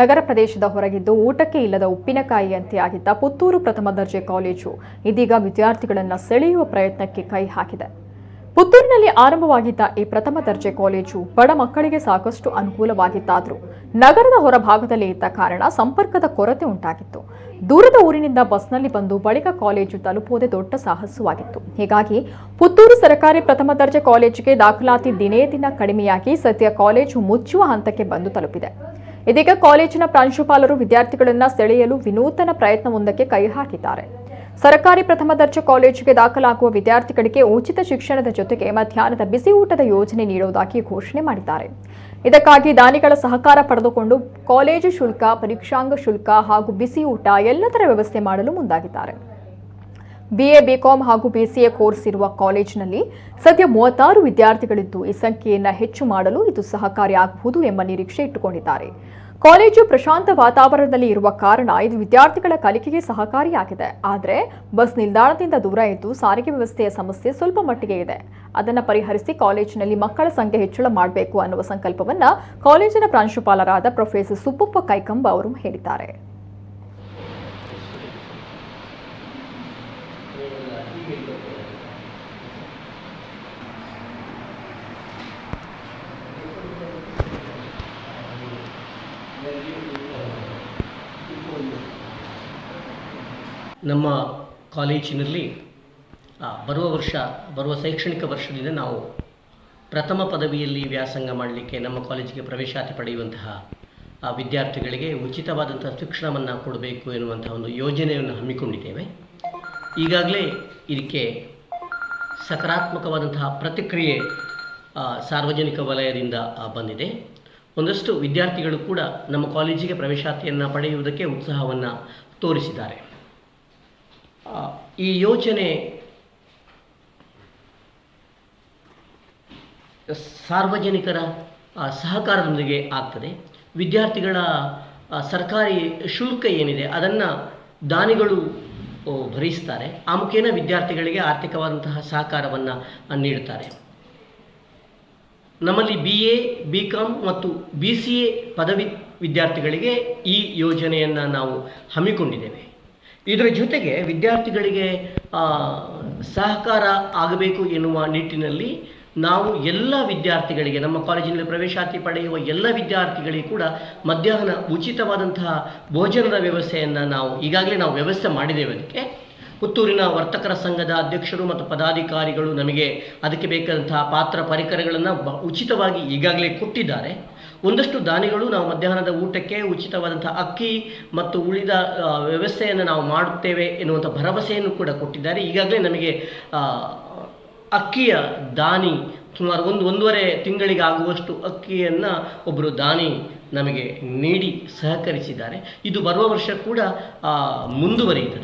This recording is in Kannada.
ನಗರ ಪ್ರದೇಶದ ಹೊರಗಿದ್ದು ಊಟಕ್ಕೆ ಇಲ್ಲದ ಉಪ್ಪಿನಕಾಯಿಯಂತೆ ಆಗಿದ್ದ ಪುತ್ತೂರು ಪ್ರಥಮ ದರ್ಜೆ ಕಾಲೇಜು ಇದೀಗ ವಿದ್ಯಾರ್ಥಿಗಳನ್ನು ಸೆಳೆಯುವ ಪ್ರಯತ್ನಕ್ಕೆ ಕೈ ಹಾಕಿದೆ. ಪುತ್ತೂರಿನಲ್ಲಿ ಆರಂಭವಾಗಿದ್ದ ಈ ಪ್ರಥಮ ದರ್ಜೆ ಕಾಲೇಜು ಬಡ ಮಕ್ಕಳಿಗೆ ಸಾಕಷ್ಟು ಅನುಕೂಲವಾಗಿತ್ತಾದರೂ ನಗರದ ಹೊರಭಾಗದಲ್ಲಿ ಇದ್ದ ಕಾರಣ ಸಂಪರ್ಕದ ಕೊರತೆ ಉಂಟಾಗಿತ್ತು. ದೂರದ ಊರಿನಿಂದ ಬಸ್ನಲ್ಲಿ ಬಂದು ಬಳಿಕ ಕಾಲೇಜು ತಲುಪುವುದೇ ದೊಡ್ಡ ಸಾಹಸವಾಗಿತ್ತು. ಹೀಗಾಗಿ ಪುತ್ತೂರು ಸರ್ಕಾರಿ ಪ್ರಥಮ ದರ್ಜೆ ಕಾಲೇಜಿಗೆ ದಾಖಲಾತಿ ದಿನೇ ದಿನ ಕಡಿಮೆಯಾಗಿ ಸದ್ಯ ಕಾಲೇಜು ಮುಚ್ಚುವ ಹಂತಕ್ಕೆ ಬಂದು ತಲುಪಿದೆ. ಇದೀಗ ಕಾಲೇಜಿನ ಪ್ರಾಂಶುಪಾಲರು ವಿದ್ಯಾರ್ಥಿಗಳನ್ನ ಸೆಳೆಯಲು ವಿನೂತನ ಪ್ರಯತ್ನವೊಂದಕ್ಕೆ ಕೈ ಹಾಕಿದ್ದಾರೆ. ಸರ್ಕಾರಿ ಪ್ರಥಮ ದರ್ಜೆ ಕಾಲೇಜಿಗೆ ದಾಖಲಾಗುವ ವಿದ್ಯಾರ್ಥಿಗಳಿಗೆ ಉಚಿತ ಶಿಕ್ಷಣದ ಜೊತೆಗೆ ಮಧ್ಯಾಹ್ನದ ಬಿಸಿ ಊಟದ ಯೋಜನೆ ನೀಡುವುದಾಗಿ ಘೋಷಣೆ ಮಾಡಿದ್ದಾರೆ. ಇದಕ್ಕಾಗಿ ದಾನಿಗಳ ಸಹಕಾರ ಪಡೆದುಕೊಂಡು ಕಾಲೇಜು ಶುಲ್ಕ, ಪರೀಕ್ಷಾಂಗ ಶುಲ್ಕ ಹಾಗೂ ಬಿಸಿ ಊಟ ಎಲ್ಲದರ ವ್ಯವಸ್ಥೆ ಮಾಡಲು ಮುಂದಾಗಿದ್ದಾರೆ. ಬಿಎ ಬಿಕಾಂ ಹಾಗೂ ಬಿಸಿಎ ಕೋರ್ಸ್ ಇರುವ ಕಾಲೇಜಿನಲ್ಲಿ ಸದ್ಯ ಮೂವತ್ತಾರು ವಿದ್ಯಾರ್ಥಿಗಳಿದ್ದು, ಈ ಸಂಖ್ಯೆಯನ್ನು ಹೆಚ್ಚು ಮಾಡಲು ಇದು ಸಹಕಾರಿಯಾಗಬಹುದು ಎಂಬ ನಿರೀಕ್ಷೆ ಇಟ್ಟುಕೊಂಡಿದ್ದಾರೆ. ಕಾಲೇಜು ಪ್ರಶಾಂತ ವಾತಾವರಣದಲ್ಲಿ ಇರುವ ಕಾರಣ ಇದು ವಿದ್ಯಾರ್ಥಿಗಳ ಕಲಿಕೆಗೆ ಸಹಕಾರಿಯಾಗಿದೆ. ಆದರೆ ಬಸ್ ನಿಲ್ದಾಣದಿಂದ ದೂರ ಇದ್ದು ಸಾರಿಗೆ ವ್ಯವಸ್ಥೆಯ ಸಮಸ್ಯೆ ಸ್ವಲ್ಪ ಮಟ್ಟಿಗೆ ಇದೆ. ಅದನ್ನು ಪರಿಹರಿಸಿ ಕಾಲೇಜಿನಲ್ಲಿ ಮಕ್ಕಳ ಸಂಖ್ಯೆ ಹೆಚ್ಚಳ ಮಾಡಬೇಕು ಅನ್ನುವ ಸಂಕಲ್ಪವನ್ನು ಕಾಲೇಜಿನ ಪ್ರಾಂಶುಪಾಲರಾದ ಪ್ರೊಫೆಸರ್ ಸುಬ್ಬಪ್ಪ ಕೈಕಂಬ ಅವರು ಹೇಳಿದ್ದಾರೆ. ನಮ್ಮ ಕಾಲೇಜಿನಲ್ಲಿ ಬರುವ ವರ್ಷ, ಬರುವ ಶೈಕ್ಷಣಿಕ ವರ್ಷದಿಂದ ನಾವು ಪ್ರಥಮ ಪದವಿಯಲ್ಲಿ ವ್ಯಾಸಂಗ ಮಾಡಲಿಕ್ಕೆ ನಮ್ಮ ಕಾಲೇಜಿಗೆ ಪ್ರವೇಶಾತಿ ಪಡೆಯುವಂತಹ ವಿದ್ಯಾರ್ಥಿಗಳಿಗೆ ಉಚಿತವಾದಂತಹ ಶಿಕ್ಷಣವನ್ನು ಕೊಡಬೇಕು ಎನ್ನುವಂತಹ ಒಂದು ಯೋಜನೆಯನ್ನು ಹಮ್ಮಿಕೊಂಡಿದ್ದೇವೆ. ಈಗಾಗಲೇ ಇದಕ್ಕೆ ಸಕಾರಾತ್ಮಕವಾದಂತಹ ಪ್ರತಿಕ್ರಿಯೆ ಸಾರ್ವಜನಿಕ ವಲಯದಿಂದ ಬಂದಿದೆ. ಒಂದಷ್ಟು ವಿದ್ಯಾರ್ಥಿಗಳು ಕೂಡ ನಮ್ಮ ಕಾಲೇಜಿಗೆ ಪ್ರವೇಶಾತಿಯನ್ನು ಪಡೆಯುವುದಕ್ಕೆ ಉತ್ಸಾಹವನ್ನು ತೋರಿಸಿದ್ದಾರೆ. ಈ ಯೋಜನೆ ಸಾರ್ವಜನಿಕರ ಸಹಕಾರದೊಂದಿಗೆ ಆಗ್ತದೆ. ವಿದ್ಯಾರ್ಥಿಗಳ ಸರ್ಕಾರಿ ಶುಲ್ಕ ಏನಿದೆ, ಅದನ್ನು ದಾನಿಗಳು ಭರಿಸ್ತಾರೆ. ಆ ಮುಖೇನ ವಿದ್ಯಾರ್ಥಿಗಳಿಗೆ ಆರ್ಥಿಕವಾದಂತಹ ಸಹಕಾರವನ್ನು ನೀಡುತ್ತಾರೆ. ನಮ್ಮಲ್ಲಿ ಬಿ ಎ ಮತ್ತು ಬಿ ಸಿ ಎ ಪದವಿ ವಿದ್ಯಾರ್ಥಿಗಳಿಗೆ ಈ ಯೋಜನೆಯನ್ನು ನಾವು ಹಮ್ಮಿಕೊಂಡಿದ್ದೇವೆ. ಇದರ ಜೊತೆಗೆ ವಿದ್ಯಾರ್ಥಿಗಳಿಗೆ ಸಹಕಾರ ಆಗಬೇಕು ಎನ್ನುವ ನಿಟ್ಟಿನಲ್ಲಿ ನಾವು ಎಲ್ಲ ವಿದ್ಯಾರ್ಥಿಗಳಿಗೆ, ನಮ್ಮ ಕಾಲೇಜಿನಲ್ಲಿ ಪ್ರವೇಶಾತಿ ಪಡೆಯುವ ಎಲ್ಲ ವಿದ್ಯಾರ್ಥಿಗಳಿಗೆ ಕೂಡ ಮಧ್ಯಾಹ್ನ ಉಚಿತವಾದಂತಹ ಭೋಜನದ ವ್ಯವಸ್ಥೆಯನ್ನು ನಾವು, ಈಗಾಗಲೇ ನಾವು ವ್ಯವಸ್ಥೆ ಮಾಡಿದ್ದೇವೆ ಅದಕ್ಕೆ. ಪುತ್ತೂರಿನ ವರ್ತಕರ ಸಂಘದ ಅಧ್ಯಕ್ಷರು ಮತ್ತು ಪದಾಧಿಕಾರಿಗಳು ನಮಗೆ ಅದಕ್ಕೆ ಬೇಕಾದಂತಹ ಪಾತ್ರ ಪರಿಕರಗಳನ್ನು ಉಚಿತವಾಗಿ ಈಗಾಗಲೇ ಕೊಟ್ಟಿದ್ದಾರೆ. ಒಂದಷ್ಟು ದಾನಿಗಳು ನಾವು ಮಧ್ಯಾಹ್ನದ ಊಟಕ್ಕೆ ಉಚಿತವಾದಂಥ ಅಕ್ಕಿ ಮತ್ತು ಉಳಿದ ವ್ಯವಸ್ಥೆಯನ್ನು ನಾವು ಮಾಡುತ್ತೇವೆ ಎನ್ನುವಂಥ ಭರವಸೆಯನ್ನು ಕೂಡ ಕೊಟ್ಟಿದ್ದಾರೆ. ಈಗಾಗಲೇ ನಮಗೆ ಅಕ್ಕಿಯ ದಾನಿ. ಸುಮಾರು ಒಂದು, ಒಂದೂವರೆ ತಿಂಗಳಿಗೆ ಆಗುವಷ್ಟು ಅಕ್ಕಿಯನ್ನು ಒಬ್ಬರು ದಾನಿ ನಮಗೆ ನೀಡಿ ಸಹಕರಿಸಿದ್ದಾರೆ. ಇದು ಬರುವ ವರ್ಷ ಕೂಡ ಮುಂದುವರಿಯುತ್ತದೆ.